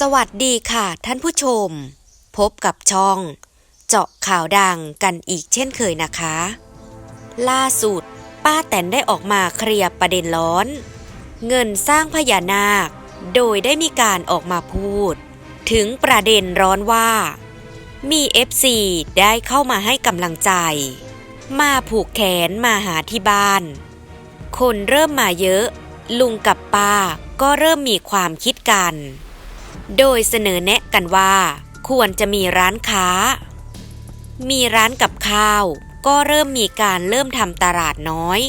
สวัสดีค่ะท่านผู้ชม พบกับช่อง เจาะข่าวดังกันอีกเช่นเคยนะคะ ล่าสุด ป้าแตนได้ออกมาเคลียร์ประเด็นร้อน เงินสร้างพญานาค โดยได้มีการออกมาพูด ถึงประเด็นร้อนว่า มี FC ได้เข้ามาให้กำลังใจ มาผูกแขนมาหาที่บ้าน คนเริ่มมาเยอะ ลุงกับป้าก็เริ่มมีความคิดกัน โดยเสนอแนะกันว่า ควรจะมีร้านค้า มีร้านกับข้าว ก็เริ่มมีการเริ่มทำตลาดน้อย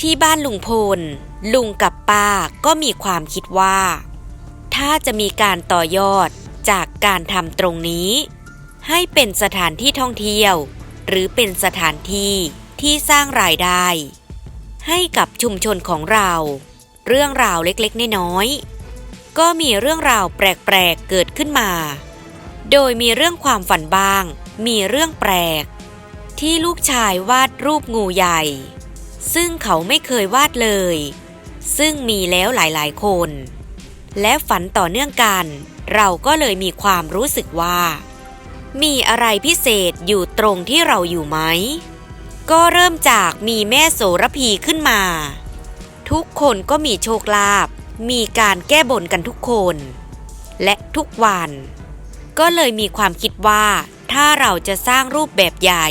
ที่บ้านลุงพล ลุงกับป้าก็มีความคิดว่า ถ้าจะมีการต่อยอดจากการทำตรงนี้ ให้เป็นสถานที่ท่องเที่ยว หรือเป็นสถานที่ที่สร้างรายได้ ให้กับชุมชนของเรา เรื่องราวเล็กๆน้อยๆ ก็มีเรื่องราวแปลกๆเกิดขึ้นมา โดยมีเรื่องความฝันบ้าง มีเรื่องแปลก ที่ลูกชายวาดรูปงูใหญ่ ซึ่งเขาไม่เคยวาดเลย ซึ่งมีแล้วหลายๆคน และฝันต่อเนื่องกัน เราก็เลยมีความรู้สึกว่า มีอะไรพิเศษอยู่ตรงที่เราอยู่ไหม ก็เริ่มจากมีแม่โสระพีขึ้นมา ทุกคนก็มีโชคลาภ มีการแก้บนกันทุกคน และทุกวัน ก็เลยมีความคิดว่าถ้าเราจะสร้างรูปแบบใหญ่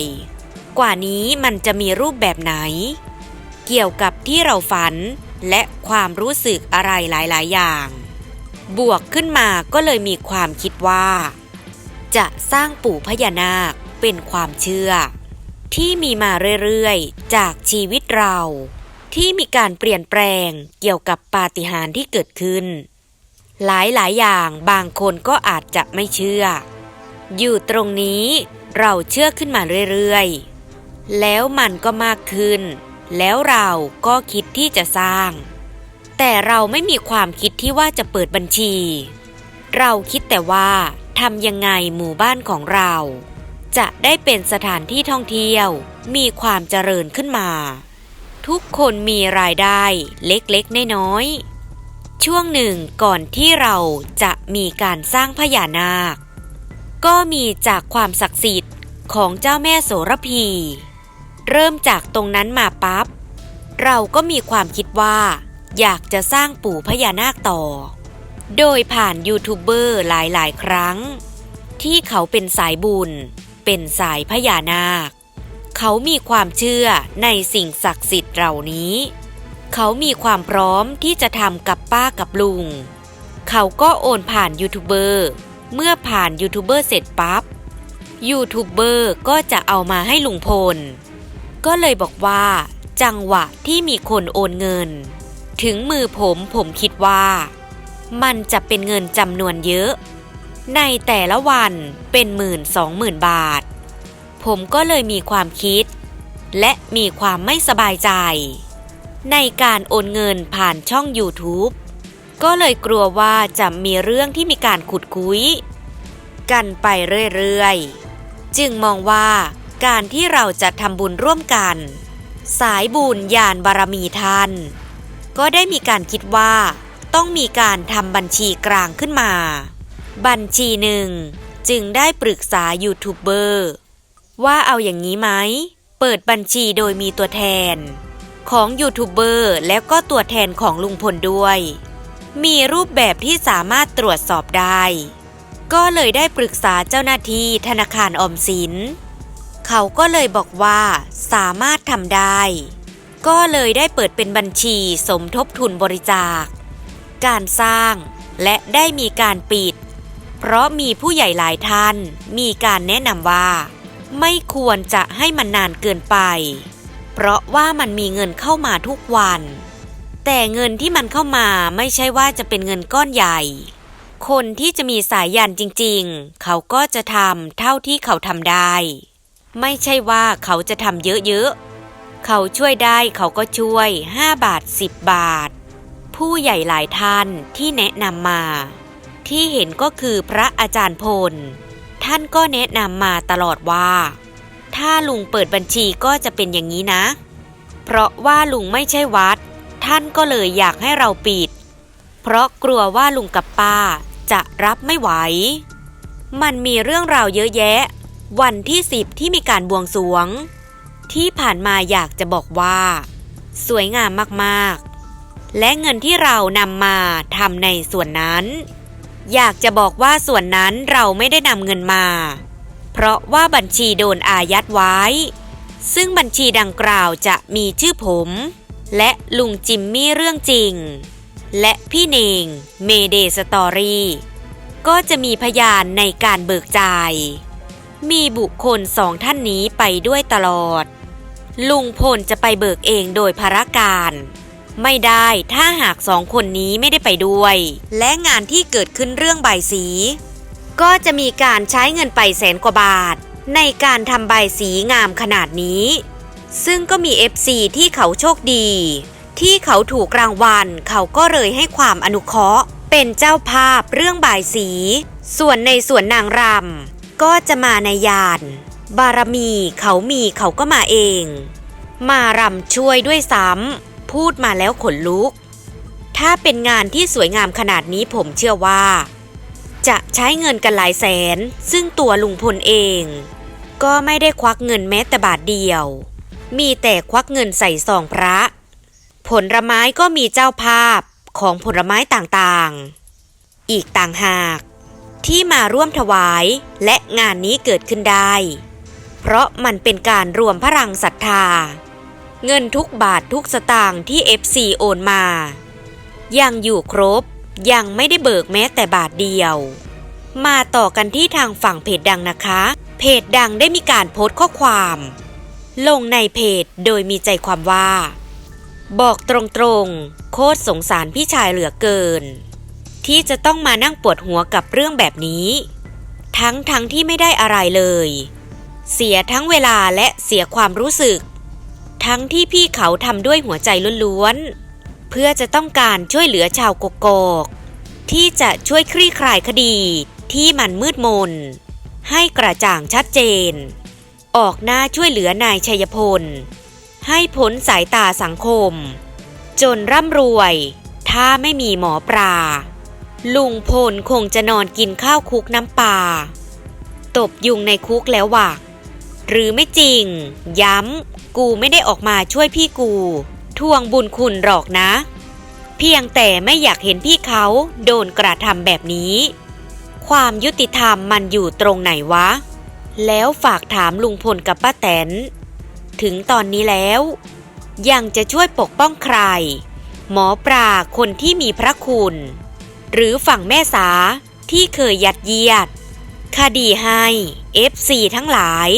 กว่านี้มันจะมีรูปแบบไหน เกี่ยวกับที่เราฝันและความรู้สึกอะไรหลาย ๆ อย่าง บวกขึ้นมาก็เลยมีความคิดว่า จะสร้างปู่พญานาคเป็นความเชื่อ ที่มีมาเรื่อย ๆ จากชีวิตเรา ที่มีการเปลี่ยนแปลงเกี่ยวกับปาฏิหาริย์ที่เกิดขึ้น หลายหลายๆอย่างบางคนก็อาจจะไม่เชื่อ อยู่ตรงนี้เราเชื่อขึ้นมาเรื่อยๆ แล้วมันก็มากขึ้น แล้วเราก็คิดที่จะสร้าง แต่เราไม่มีความคิดที่ว่าจะเปิดบัญชี เราคิดแต่ว่าทำยังไงหมู่บ้านของเรา จะได้เป็นสถานที่ท่องเที่ยว มีความเจริญขึ้นมา ทุกคนมีรายได้เล็กๆน้อยๆช่วงหนึ่งก่อนที่เราจะมีการสร้างพญานาค ก็มีจากความศักดิ์สิทธิ์ของเจ้าแม่โสระพี เริ่มจากตรงนั้นมาปั๊บเราก็มีความคิดว่า อยากจะสร้างปู่พญานาคต่อ โดยผ่านยูทูบเบอร์หลายๆ ครั้ง ที่เขาเป็นสายบุญ เป็นสายพญานาค เขามีความเชื่อในสิ่งศักดิ์สิทธิ์เหล่านี้ เขามีความพร้อมที่จะทำกับป้ากับลุง เขาก็โอนผ่านยูทูบเบอร์ เมื่อผ่านยูทูบเบอร์เสร็จปั๊บ ยูทูบเบอร์ก็จะเอามาให้ลุงพล ก็เลยบอกว่า จังหวะที่มีคนโอนเงิน ถึงมือผมผมคิดว่า มันจะเป็นเงินจำนวนเยอะ ในแต่ละวันเป็นหมื่นสองหมื่นบาท ผมก็เลยมีความคิด และมีความไม่สบายใจ ในการโอนเงินผ่านช่อง YouTube ก็เลยกลัวว่าจะมีเรื่องที่มีการขุดคุย กันไปเรื่อยๆ จึงมองว่าการที่เราจะทำบุญร่วมกัน สายบุญญาณบารมีท่าน ก็ได้มีการคิดว่า ต้องมีการทำบัญชีกลางขึ้นมา บัญชีหนึ่งจึงได้ปรึกษายูทูบเบอร์ ว่าเอาอย่างนี้ไหม เปิดบัญชีโดยมีตัวแทน ของยูทูบเบอร์แล้วก็ตัวแทนของลุงพลด้วย มีรูปแบบที่สามารถตรวจสอบได้ ก็เลยได้ปรึกษาเจ้าหน้าที่ธนาคารออมสิน เขาก็เลยบอกว่าสามารถทำได้ ก็เลยได้เปิดเป็นบัญชีสมทบทุนบริจาค การสร้างและได้มีการปิด เพราะมีผู้ใหญ่หลายท่านมีการแนะนำว่า ไม่ควรจะให้มันนานเกินไป เพราะว่ามันมีเงินเข้ามาทุกวัน แต่เงินที่มันเข้ามาไม่ใช่ว่าจะเป็นเงินก้อนใหญ่ คนที่จะมีสายยันจริงๆ เขาก็จะทำเท่าที่เขาทำได้ ไม่ใช่ว่าเขาจะทำเยอะๆ เขาช่วยได้เขาก็ช่วย 5 บาท 10 บาท ผู้ใหญ่หลายท่านที่แนะนำมา ที่เห็นก็คือพระอาจารย์พล ท่านก็แนะนำมาตลอดว่า ถ้าลุงเปิดบัญชีก็จะเป็นอย่างนี้นะ เพราะว่าลุงไม่ใช่วัด ท่านก็เลยอยากให้เราปิด เพราะกลัวว่าลุงกับป้าจะรับไม่ไหว มันมีเรื่องราวเยอะแยะ วันที่สิบที่มีการบวงสรวง ที่ผ่านมาอยากจะบอกว่า สวยงามมากๆ และเงินที่เรานำมาทำในส่วนนั้น อยากจะบอกว่าส่วนนั้นเราไม่ได้นำเงินมา เพราะว่าบัญชีโดนอายัดไว้ ซึ่งบัญชีดังกล่าวจะมีชื่อผม และลุงจิมมี่เรื่องจริง และพี่เนงเมเดสตอรี่ก็จะมีพยานในการเบิกจ่าย มีบุคคลสองท่านนี้ไปด้วยตลอด ลุงพลจะไปเบิกเองโดยภารการ ไม่ได้ถ้าหากสองคนนี้ไม่ได้ไปด้วย และงานที่เกิดขึ้นเรื่องใบสี ก็จะมีการใช้เงินไปแสนกว่าบาท ในการทำใบสีงามขนาดนี้ ซึ่งก็มี FC ที่เขาโชคดี ที่เขาถูกรางวัลเขาก็เลยให้ความอนุเคราะห์ เป็นเจ้าภาพเรื่องบ่ายสี ส่วนในส่วนนางรำก็จะมาในยาน บารมีเขามีเขาก็มาเอง มารำช่วยด้วยซ้ำ พูดมาแล้วขนลุก ถ้าเป็นงานที่สวยงามขนาดนี้ผมเชื่อว่า จะใช้เงินกันหลายแสน ซึ่งตัวลุงพลเอง ก็ไม่ได้ควักเงินแม้แต่บาทเดียว มีแต่ควักเงินใส่ซองพระ ผลไม้ก็มีเจ้าภาพของผลไม้ต่างๆ อีกต่างหาก ที่มาร่วมถวายและงานนี้เกิดขึ้นได้ เพราะมันเป็นการรวมพลังศรัทธา เงินทุกบาททุกสตางค์ที่ FC โอนมา ยังอยู่ครบ ยังไม่ได้เบิกแม้แต่บาทเดียว มาต่อกันที่ทางฝั่งเพจดังนะคะ เพจดังได้มีการโพสต์ข้อความ ลงในเพจโดยมีใจความว่า บอกตรงๆ โคตรสงสารพี่ชายเหลือเกิน ที่จะต้องมานั่งปวดหัวกับเรื่องแบบนี้ ทั้งทั้งที่ไม่ได้อะไรเลย เสียทั้งเวลาและเสียความรู้สึก ทั้งที่พี่เขาทำด้วยหัวใจล้วนๆ เพื่อจะต้องการช่วยเหลือชาวกกอกที่จะช่วยคลี่คลายคดีที่มันมืดมน ให้กระจ่างชัดเจน ออกหน้าช่วยเหลือนายชัยพล ให้พ้นสายตาสังคม จนร่ำรวย ถ้าไม่มีหมอปลา ลุงพลคงจะนอนกินข้าวคุกน้ำปลาตบยุงในคุกแล้วว่ะหรือไม่จริง ย้ำ กูไม่ได้ออกมาช่วยพี่กู ทวงบุญคุณหรอกนะ เพียงแต่ไม่อยากเห็นพี่เขาโดนกระทำแบบนี้ ความยุติธรรมมันอยู่ตรงไหนวะ แล้วฝากถามลุงพลกับป้าแตน ถึงตอนนี้แล้ว ยังจะช่วยปกป้องใคร หมอปลาคนที่มีพระคุณ หรือฝั่งแม่สาที่เคยยัดเยียด คดีให้ FC ทั้งหลาย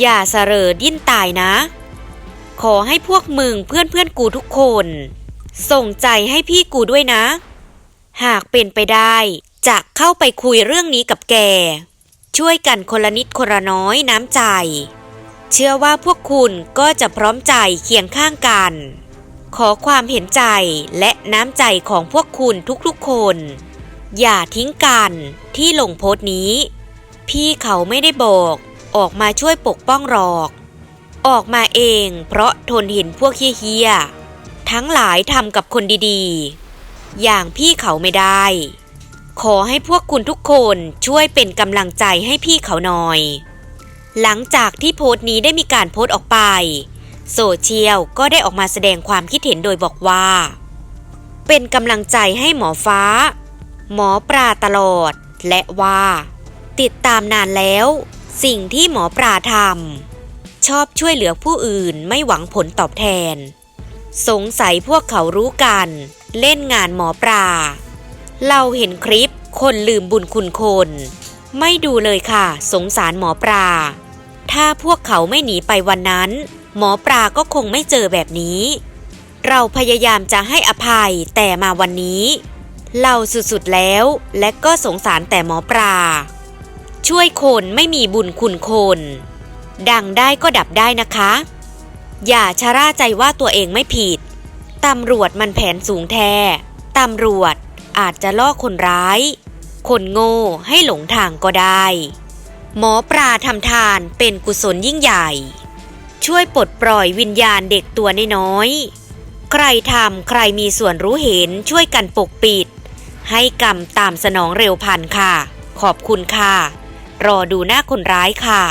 อย่าเสรอดิ้นตายนะ ขอให้พวกมึงเพื่อนเพื่อนกูทุกคน ส่งใจให้พี่กูด้วยนะ หากเป็นไปได้ จะเข้าไปคุยเรื่องนี้กับแก ช่วยกันคนละนิดคนละน้อยน้ำใจ เชื่อว่าพวกคุณก็จะพร้อมใจเคียงข้างกัน ขอความเห็นใจและน้ำใจของพวกคุณทุกๆคน อย่าทิ้งกันที่ลงโพสต์นี้ พี่เขาไม่ได้บอก ออกมาช่วยปกป้องหรอก ออกมาเองเพราะทนเห็นพวกเฮี้ยๆทั้งหลายทำกับคนดีๆ อย่างพี่เขาไม่ได้ ขอให้พวกคุณทุกคนช่วยเป็นกำลังใจให้พี่เขาหน่อย หลังจากที่โพสต์นี้ได้มีการโพสต์ออกไป โซเชียลก็ได้ออกมาแสดงความคิดเห็นโดยบอกว่า เป็นกำลังใจให้หมอฟ้า หมอปลาตลอดและว่าติดตามนานแล้ว สิ่งที่หมอปลาทำชอบช่วยเหลือผู้อื่นไม่หวังผลตอบแทน สงสัยพวกเขารู้กัน เล่นงานหมอปลา เราเห็นคลิปคนลืมบุญคุณคน ไม่ดูเลยค่ะ สงสารหมอปลา ถ้าพวกเขาไม่หนีไปวันนั้น หมอปลาก็คงไม่เจอแบบนี้ เราพยายามจะให้อภัยแต่มาวันนี้ เราสุดๆแล้วและก็สงสารแต่หมอปลา ช่วยคนไม่มีบุญคุณคน ดังได้ก็ดับได้นะคะ อย่าชราใจว่าตัวเองไม่ผิด ตำรวจมันแผนสูงแท้ ตำรวจอาจจะล่อคนร้าย คนโง่ให้หลงทางก็ได้ หมอปลาทำทานเป็นกุศลยิ่งใหญ่ ช่วยปลดปล่อยวิญญาณเด็กตัวน้อยใครทำใครมีส่วนรู้เห็นช่วยกันปกปิด ให้กรรมตามสนองเร็วพันค่ะ ขอบคุณค่ะ รอดูหน้าคนร้ายค่ะ